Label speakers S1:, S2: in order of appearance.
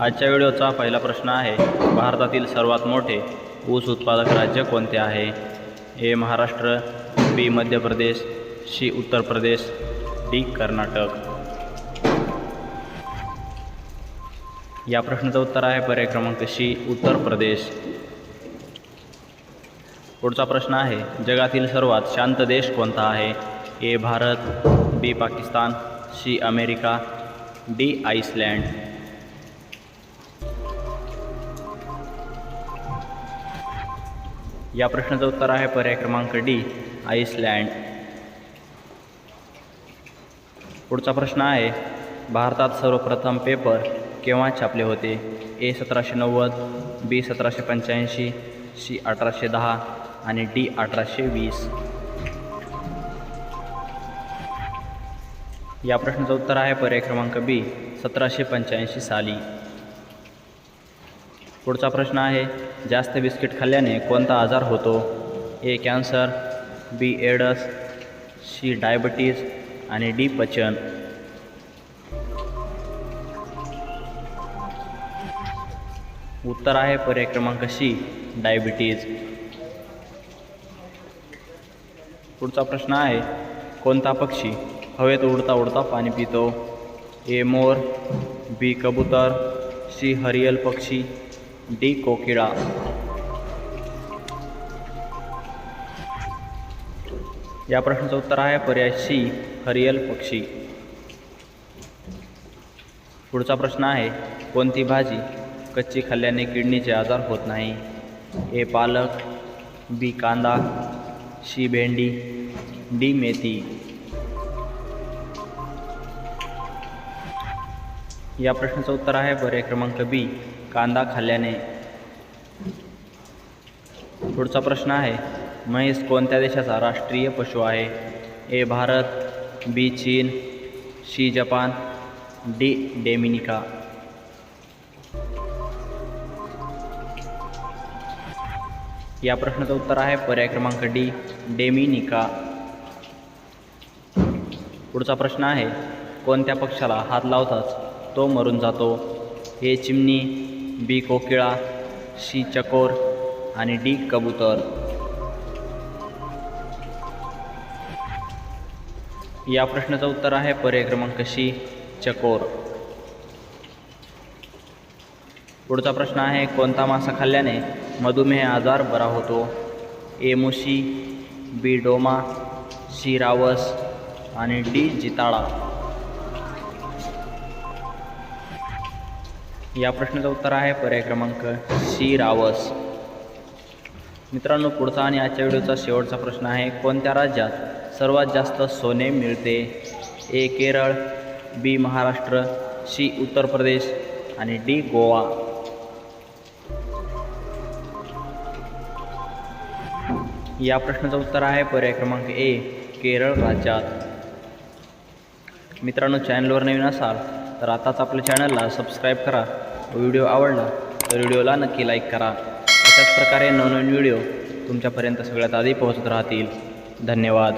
S1: आजच्या व्हिडिओचा पहिला प्रश्न आहे भारतातील सर्वात मोठे ऊस उत्पादक राज्य कोणते आहे? ए महाराष्ट्र बी मध्य प्रदेश सी उत्तर प्रदेश डी कर्नाटक. या प्रश्नाचं उत्तर आहे पर्याय क्रमांक सी उत्तर प्रदेश. पुढचा प्रश्न आहे जगातील सर्वात शांत देश कोणता आहे? A Bharat B Pakistan C America D Iceland या प्रश्नाचं उत्तर आहे पर्याय क्रमांक डी आईसलँड. पुढचा प्रश्न आहे भारतात सर्वप्रथम पेपर केव्हा छापले होते? ए सतराशे नव्वद बी सतराशे पंच्याऐंशी सी अठराशे दहा आणि डी अठराशे वीस. या प्रश्नाचं उत्तर आहे पर्याय क्रमांक बी सतराशे पंच्याऐंशी साली. पुढचा प्रश्न आहे जास्त बिस्किट खाल्ल्याने कोणता आजार होतो? A cancer B AIDS C diabetes आणि डी पचन. उत्तर आहे पर्याय क्रमांक सी डायबिटीज. पुढचा प्रश्न आहे कोणता पक्षी हवेत उडता उडता पाणी पितो? ए मोर बी कबूतर सी हरियल पक्षी डी कोकिळा या प्रश्नाचं उत्तर आहे पर्याय सी हरियल पक्षी. पुढचा प्रश्न आहे कोणती भाजी कच्ची खाल्ल्याने किडनीचे आजार होत नाही? ए पालक बी कांदा सी भेंडी डी मेथी. या प्रश्नाचं उत्तर आहे. पर्याय क्रमांक बी कांदा खाल्ल्याने. पुढचा प्रश्न आहे म्हैस कोणत्या देशाचा राष्ट्रीय पशु आहे? ए भारत बी चीन सी जपान डी डेमिनिका. या प्रश्नाचं उत्तर आहे पर्याय क्रमांक डी डेमिनिका. पुढचा प्रश्न आहे कोणत्या पक्षाला हात लावताच तो मरून जातो. ए चिमणी बी कोकिळा सी चकोर आणि डी कबूतर. या प्रश्नाचं उत्तर आहे पर्याय क्रमांक सी चकोर. पुढचा प्रश्न आहे कोणता मासा खाल्ल्याने मधुमेह आजार बरा होतो? ए मुशी बी डोमा सी रावस आणि डी जिताळा. या प्रश्नाचं उत्तर आहे पर्याय क्रमांक सी रावस. मित्रांनो पुढचा आणि आजच्या व्हिडिओचा शेवटचा प्रश्न आहे कोणत्या राज्यात सर्वात जास्त सोने मिळते? A Kerala B Maharashtra C Uttar Pradesh आणि डी गोवा. या प्रश्नाचं उत्तर आहे पर्याय क्रमांक ए केरळ राज्यात मित्रांनो चॅनलवर नवीन असाल तर आताच आपल्या चॅनलला सबस्क्राईब करा. व्हिडिओ आवडला तर व्हिडिओला नक्की लाईक करा. अशाच प्रकारे नवनवीन व्हिडिओ तुमच्यापर्यंत सगळ्यात आधी पोहोचत राहतील. धन्यवाद.